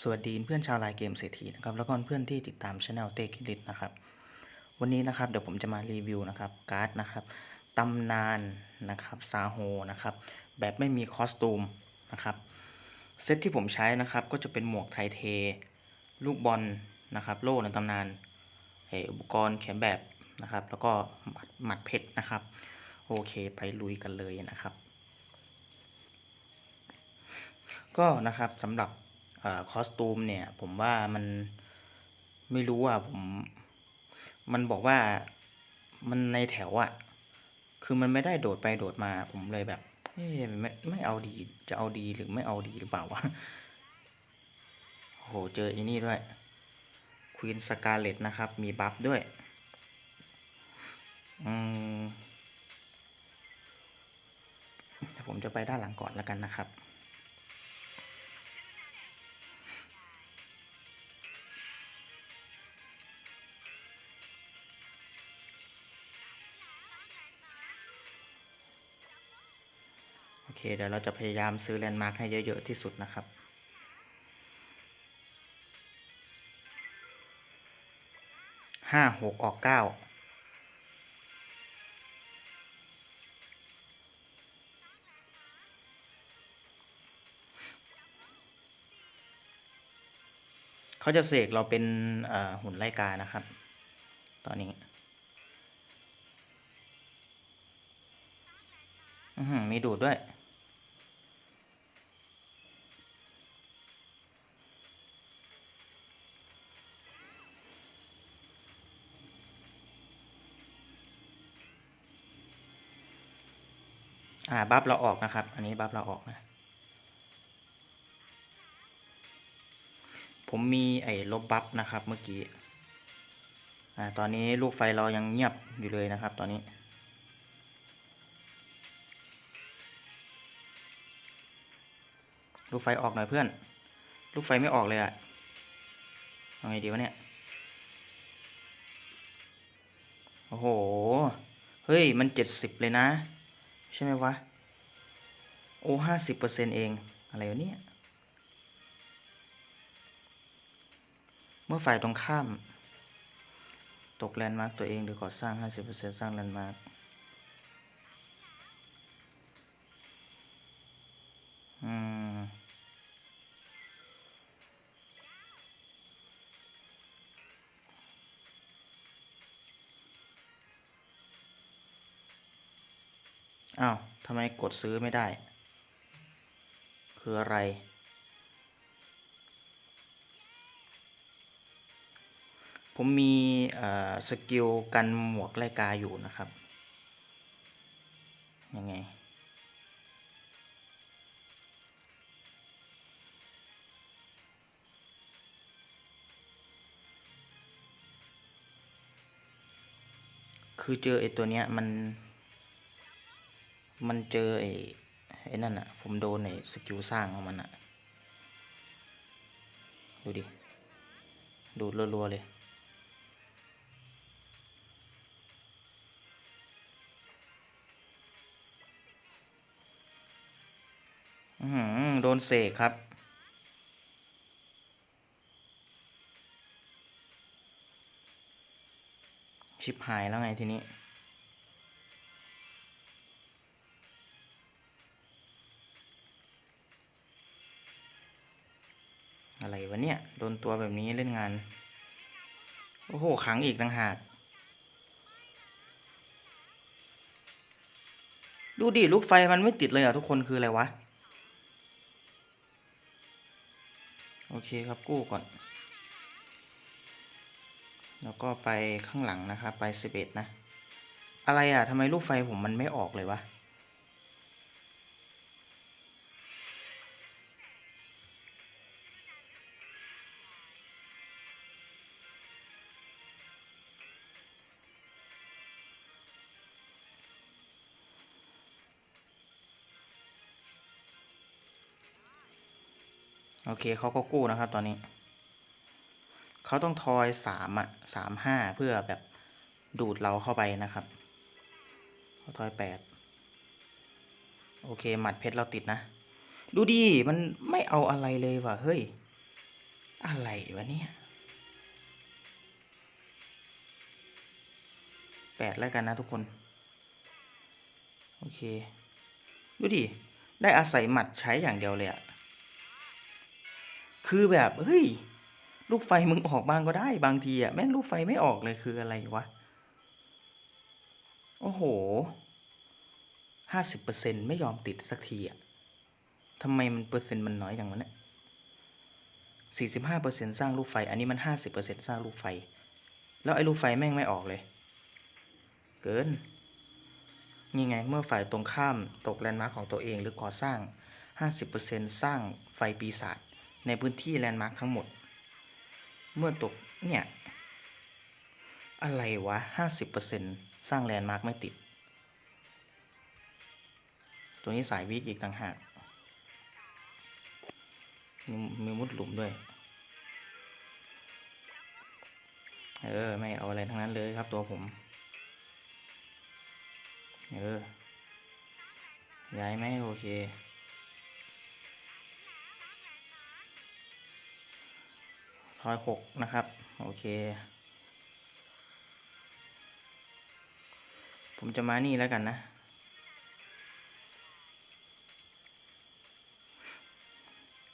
สวัสดีเพื่อนชาวไลน์เกมเศรษฐีนะครับแล้วก็เพื่อนที่ติดตามช anel เตคิดิตนะครับ วันนี้นะครับเดี๋ยวผมจะมารีวิวนะครับการ์ดนะครับตำนานนะครับซาโฮนะครับแบบไม่มีคอสตูมนะครับเซตที่ผมใช้นะครับก็จะเป็นหมวกไทเท ลูกบอลนะครับโล่ในตำนานเอ่ออุปกรณ์เขียนแบบนะครับแล้วก็หมัดเพชรนะครับโอเคไปลุยกันเลยนะครับ ก็นะครับสำหรับ คอสตูมเนี่ย ผมว่ามันไม่รู้อะผม มันบอกว่ามันในแถวอะ คือมันไม่ได้โดดไปโดดมา ผมเลยแบบเอ๊ะไม่ไม่เอาดี จะเอาดีหรือไม่เอาดีหรือเปล่าวะโอ้โหเจออีนี่ด้วยควีนสกาเลตนะครับ มีบัฟด้วย อืมแต่ผมจะไปด้านหลังก่อนแล้วกันนะครับ เคเดี๋ยวเราจะพยายามซื้อแลนด์มาร์คให้เยอะ ๆ ที่สุดนะครับ ห้าหกออกเก้าเขาจะเสกเราเป็นหุ่นไล่กานะครับ ตอนนี้มีดูดด้วย อ่าบัฟเราออกนะครับ อันนี้บัฟเราออกนะ ผมมีไอ้ลบบัฟนะครับเมื่อกี้ อ่า ตอนนี้ลูกไฟเรายังเงียบอยู่เลยนะครับ ตอนนี้ ลูกไฟออกหน่อยเพื่อน ลูกไฟไม่ออกเลยอะเอาไงดีวะเนี่ย โอ้โห เฮ้ย มันเจ็ดสิบเลยนะ ใช่ไหมวะ โอ้ห้าสิบเปอร์เซ็นเอง อะไรวะเนี่ย เมื่อฝ่ายตรงข้าม ตกแลนด์มาร์กตัวเองหรือก่อสร้างห้าสิบเปอร์เซ็นสร้างแลนด์มาร์ก กดซื้อไม่ได้ คืออะไร ผมมีสกิลกันหมวกไล่กาอยู่นะครับ ยังไงคือเจอไอ้ตัวเนี้ยมัน มันเจอไอ้ไอ้นั่นอะผมโดนไอ้สกิลสร้างของมันอะดูดิ ดูดรัวๆเลย อือหือโดนเสกครับชิบหายแล้วไงทีนี้ อะไรวะเนี่ย โดนตัวแบบนี้เล่นงาน โอ้โหขังอีกต่างหาก ดูดิลูกไฟมันไม่ติดเลยอะทุกคนคืออะไรวะ โอเคครับกู้ก่อน แล้วก็ไปข้างหลังนะครับ ไปสิบเอ็ดนะ อะไรอะทำไมลูกไฟผมมันไม่ออกเลยวะ เคเขาก็กู้นะครับตอนนี้ เขาต้องทอยสามอะสามห้าเพื่อแบบดูดเราเข้าไปนะครับเขาทอยแปดโอเค หมัดเพชรเราติดนะ ดูดี มันไม่เอาอะไรเลยว่ะ เฮ้ย อะไรวะเนี่ยแปดแล้วกันนะทุกคน โอเค ดูดิ ได้อาศัยหมัดใช้อย่างเดียวเลยอะ คือแบบเฮ้ย ลูกไฟมึงออกบ้างก็ได้บางทีอะแม่งลูกไฟไม่ออกเลยคืออะไรวะ โอ้โหห้าสิบเปอร์เซ็นไม่ยอมติดสักทีอะทำไมมันเปอร์เซ็นต์มันน้อยอย่างวะเนี่ยสี่สิบห้าเปอร์เซ็นสร้างลูกไฟ อันนี้มันห้าสิบเปอร์เซ็นสร้างลูกไฟ แล้วไอ้ลูกไฟแม่งไม่ออกเลย เกินนี่ไงเมื่อฝ่ายตรงข้ามตกแลนด์มาร์คของตัวเองหรือก่อสร้าง 50%สร้างไฟปีศาจ ในพื้นที่แลนด์มาร์คทั้งหมด เมื่อตกเนี่ย อะไรวะ 50%สร้างแลนด์มาร์คไม่ติด ตัวนี้สายวิกอีกต่างหากมีมีมุดหลุมด้วย เออ ไม่เอาอะไรทั้งนั้นเลยครับตัวผม เออ ย้ายไหมโอเค ทอยหกนะครับ โอเค ผมจะมานี่แล้วกันนะ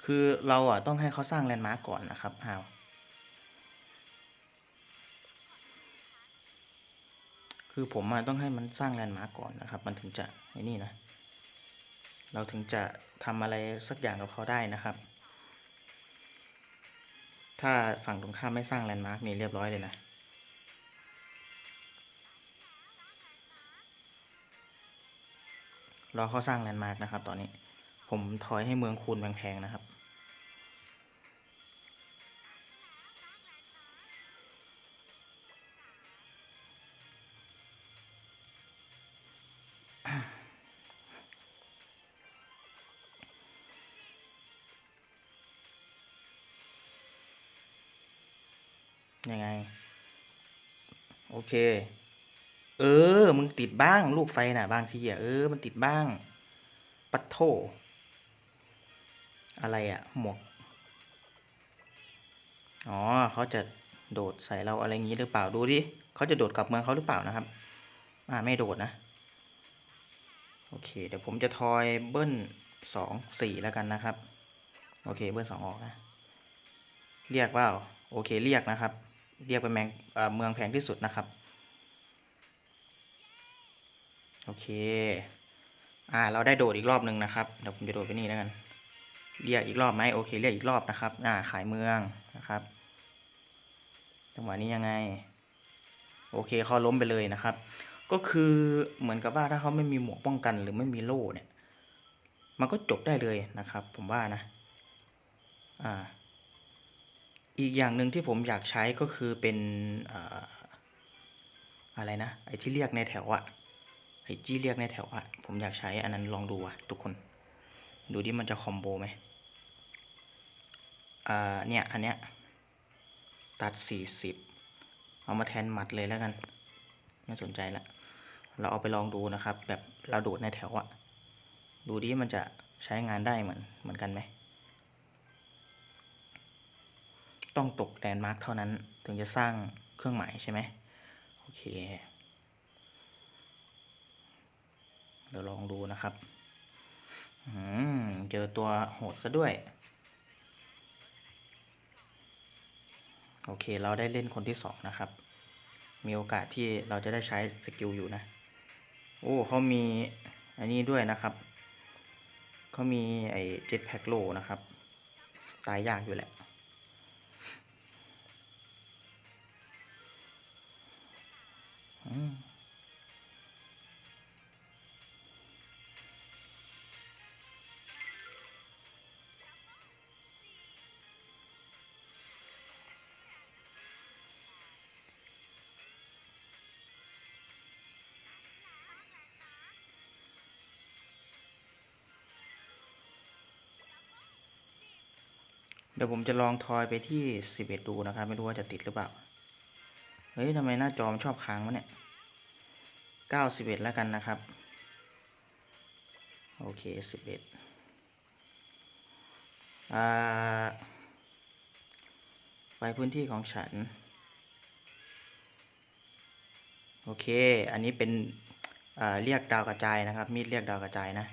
คือเราอะต้องให้เขาสร้างแลนด์มาร์กก่อนนะครับอ้าวคือผมอะต้องให้มันสร้างแลนด์มาร์กก่อนนะครับ มันถึงจะไอ้นี่นะ เราถึงจะทำอะไรสักอย่างกับเขาได้นะครับ ถ้าฝั่งตรงข้ามไม่สร้างแลนด์มาร์กนี่เรียบร้อยเลยนะ รอเขาสร้างแลนด์มาร์กนะครับ ตอนนี้ ผมถอยให้เมืองคูณแพงๆนะครับ เค เออ มึงติดบ้าง ลูกไฟน่ะ บางทีอะเออ มันติดบ้าง ปัดโทอะไรอะ หมวก อ๋อ เขาจะโดดใส่เราอะไรงี้หรือเปล่า ดูดิ เขาจะโดดกลับเมืองเขาหรือเปล่านะครับ อ่า ไม่โดดนะ โอเค เดี๋ยวผมจะทอยเบิ้ลสองสี่แล้วกันนะครับ โอเค เบิ้ลสองออกนะ เรียกว่า โอเค เรียกนะครับ เรียกเป็นแมงเเมืองแพงที่สุดนะครับ โอเค อ่า เราได้โดดอีกรอบหนึ่งนะครับ เดี๋ยวผมจะโดดไปนี่แล้วกัน เรียกอีกรอบไหมโอเค เรียกอีกรอบนะครับ อ่า ขายเมืองนะครับ จังหวะนี้ยังไง โอเคเขาล้มไปเลยนะครับ ก็คือเหมือนกับว่าถ้าเขาไม่มีหมวกป้องกันหรือไม่มีโล่เนี่ย มันก็จบได้เลยนะครับ ผมว่านะ อ่า อีกอย่างหนึ่งที่ผมอยากใช้ก็คือเป็นอ่าอะไรนะ ไอ้ที่เรียกในแถวอะ ไอ้จี้เรียกในแถวอะผมอยากใช้อันนั้นลองดูอะทุกคน ดูดิมันจะคอมโบไหมอ่าเนี่ย อันเนี้ย ตัดสี่สิบเอามาแทนหมัดเลยแล้วกัน ไม่สนใจละ เราเอาไปลองดูนะครับ แบบเราโดดในแถวอะดูดิมันจะใช้งานได้เหมือนเหมือนกันไหม ต้องตกแลนด์มาร์คเท่านั้นถึงจะสร้างเครื่องหมายใช่ไหมโอเค เดี๋ยวลองดูนะครับเจอตัวโหดซะด้วย โอเค เราได้เล่นคนที่สองนะครับ มีโอกาสที่เราจะได้ใช้สกิลอยู่นะ โอ้เขามีอันนี้ด้วยนะครับ เขามีไอ้เจ็ตแพ็กโลนะครับ ตายยากอยู่แหละ อืม เดี๋ยวผมจะลองทอยไปที่สิบเอ็ดดูนะครับ ไม่รู้ว่าจะติดหรือเปล่า เฮ้ยทำไมหน้าจอมันชอบค้างวะเนี่ยเก้าสิบเอ็ดแล้วกันนะครับ โอเคสิบเอ็ดไปพื้นที่ของฉัน โอเค อันนี้เป็นเรียกดาวกระจายนะครับ มีดเรียกดาวกระจายนะ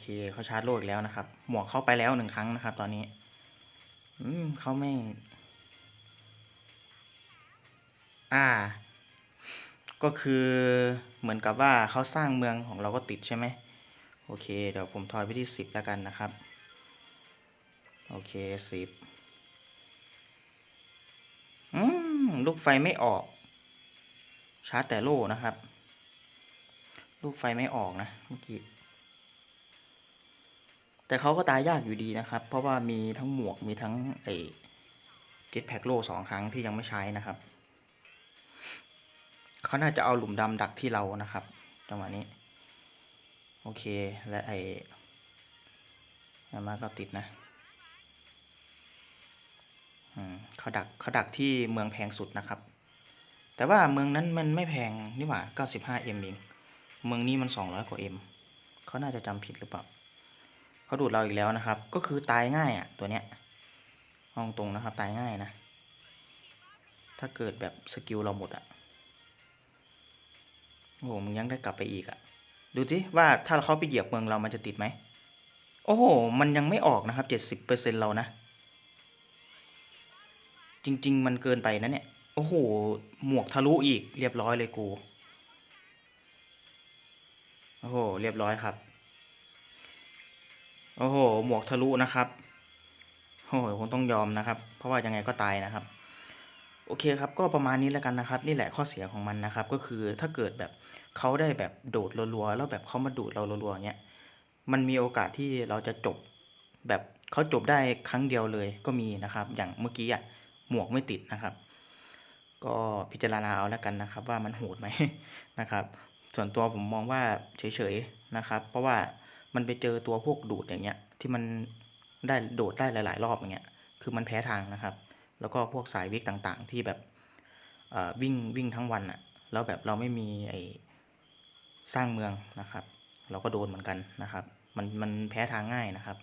เคเขาชาร์จโลกอีกแล้วนะครับ หมวกเข้าไปแล้วหนึ่งครั้งนะครับ ตอนนี้ อืมเขาไม่ อ่า ก็คือเหมือนกับว่าเขาสร้างเมืองของเราก็ติดใช่ไหมโอเค เดี๋ยวผมทอยไปที่สิบแล้วกันนะครับ โอเคสิบอืมลูกไฟไม่ออก ชาร์จแต่โล่นะครับ ลูกไฟไม่ออกนะเมื่อกี้ แต่เขาก็ตายยากอยู่ดีนะครับ เพราะว่ามีทั้งหมวกมีทั้งไอ้เจ็ตแพ็กโล่สองครั้งที่ยังไม่ใช้นะครับ เขาน่าจะเอาหลุมดำดักที่เรานะครับจังหวะนี้ โอเคและไอ้ยามาก็ติดนะเขาดักเขาดักที่เมืองแพงสุดนะครับ แต่ว่าเมืองนั้นมันไม่แพงนี่หว่า 95M เอง เมืองนี้มัน 200 กว่า M เขาน่าจะจำผิดหรือเปล่า เขาดูดเราอีกแล้วนะครับ ก็คือตายง่ายอะตัวเนี้ยห้องตรงนะครับ ตายง่ายนะ ถ้าเกิดแบบสกิลเราหมดอะโอ้โหมึงยังได้กลับไปอีกอะ ดูสิว่าถ้าเขาไปเหยียบเมืองเรามันจะติดไหมโอ้โห มันยังไม่ออกนะครับ70%เรานะ จริง ๆ มันเกินไปนะเนี่ย โอ้โห หมวกทะลุอีกเรียบร้อยเลยกู โอ้โห เรียบร้อยครับ โอ้โห หมวกทะลุนะครับ โอ้โหคงต้องยอมนะครับ เพราะว่ายังไงก็ตายนะครับ โอเคครับ ก็ประมาณนี้แล้วกันนะครับ นี่แหละข้อเสียของมันนะครับ ก็คือถ้าเกิดแบบเขาได้แบบโดดรัวๆ แล้วแบบเขามาดูดเรารัวๆเงี้ย มันมีโอกาสที่เราจะจบแบบเขาจบได้ครั้งเดียวเลยก็มีนะครับ อย่างเมื่อกี้อะ หมวกไม่ติดนะครับ ก็พิจารณาเอาแล้วกันนะครับ ว่ามันโหดไหมนะครับ ส่วนตัวผมมองว่าเฉยๆนะครับ เพราะว่า มันไปเจอตัวพวกดูดอย่างเงี้ยที่มันได้โดดได้หลาย ๆ รอบอย่างเงี้ยคือมันแพ้ทางนะครับ แล้วก็พวกสายวิกต่างๆ ที่แบบอ่อวิ่งวิ่งทั้งวันอะแล้วแบบเราไม่มีไอสร้างเมืองนะครับ เราก็โดนเหมือนกันนะครับ มันมันแพ้ทางง่ายนะครับ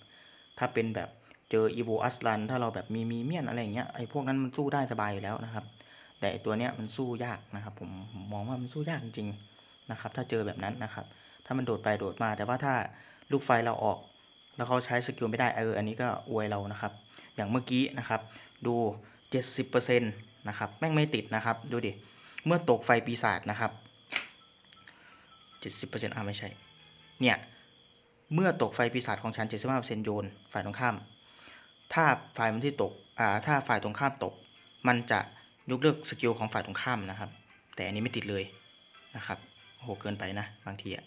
ถ้าเป็นแบบเจออีโวอัสลันถ้าเราแบบมีมีเมียนอะไรอย่างเงี้ยไอ้พวกนั้นมันสู้ได้สบายอยู่แล้วนะครับ แต่ตัวเนี้ยมันสู้ยากนะครับผมผมมองว่ามันสู้ยากจริงๆนะครับ ถ้าเจอแบบนั้นนะครับ ถ้ามันโดดไปโดดมาแต่ว่าถ้า ลูกไฟเราออก แล้วเขาใช้สกิลไม่ได้เอออันนี้ก็อวยเรานะครับ อย่างเมื่อกี้นะครับ ดู 70%นะครับแม่งไม่ติดนะครับ ดูดิ เมื่อตกไฟปีศาจนะครับ 70%อ่าไม่ใช่ เนี่ยเมื่อตกไฟปีศาจของฉัน 75%โยนฝ่ายตรงข้าม ถ้าฝ่ายมันที่ตก อ่า ถ้าฝ่ายตรงข้ามตก มันจะยกเลิกสกิลของฝ่ายตรงข้ามนะครับ แต่อันนี้ไม่ติดเลยนะครับโอ้โหเกินไปนะ บางทีอะ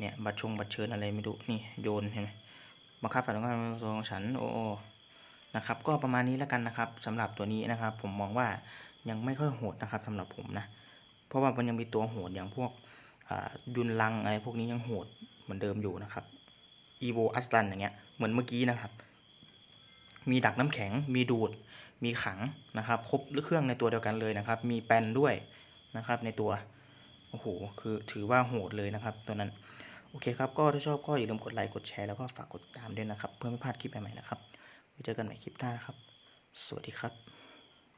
เนี่ยบัตรชงบัตรเชิญอะไรไม่รู้นี่โยนเห็นไหมบังคับฝ่ายตรงข้ามเป็นตัวของฉันโอ้โอ้นะครับก็ประมาณนี้แล้วกันนะครับสำหรับตัวนี้นะครับ ผมมองว่ายังไม่ค่อยโหดนะครับสำหรับผมนะเพราะว่ามันยังมีตัวโหดอย่างพวกยุนลังอะไรพวกนี้ยังโหดเหมือนเดิมอยู่นะครับอีโวอัสลันอย่างเงี้ยเหมือนเมื่อกี้นะครับมีดักน้ำแข็ง มีดูด มีขังนะครับ ครบเครื่องในตัวเดียวกันเลยนะครับ มีแปนด้วยนะครับในตัว โอ้โห คือถือว่าโหดเลยนะครับตัวนั้น โอเคครับ ก็ถ้าชอบก็อย่าลืมกดไลค์ กดแชร์ แล้วก็ฝากกดติดตามด้วยนะครับ เพื่อไม่พลาดคลิปใหม่ๆนะครับ ไว้เจอกันใหม่คลิปหน้านะครับ สวัสดีครับ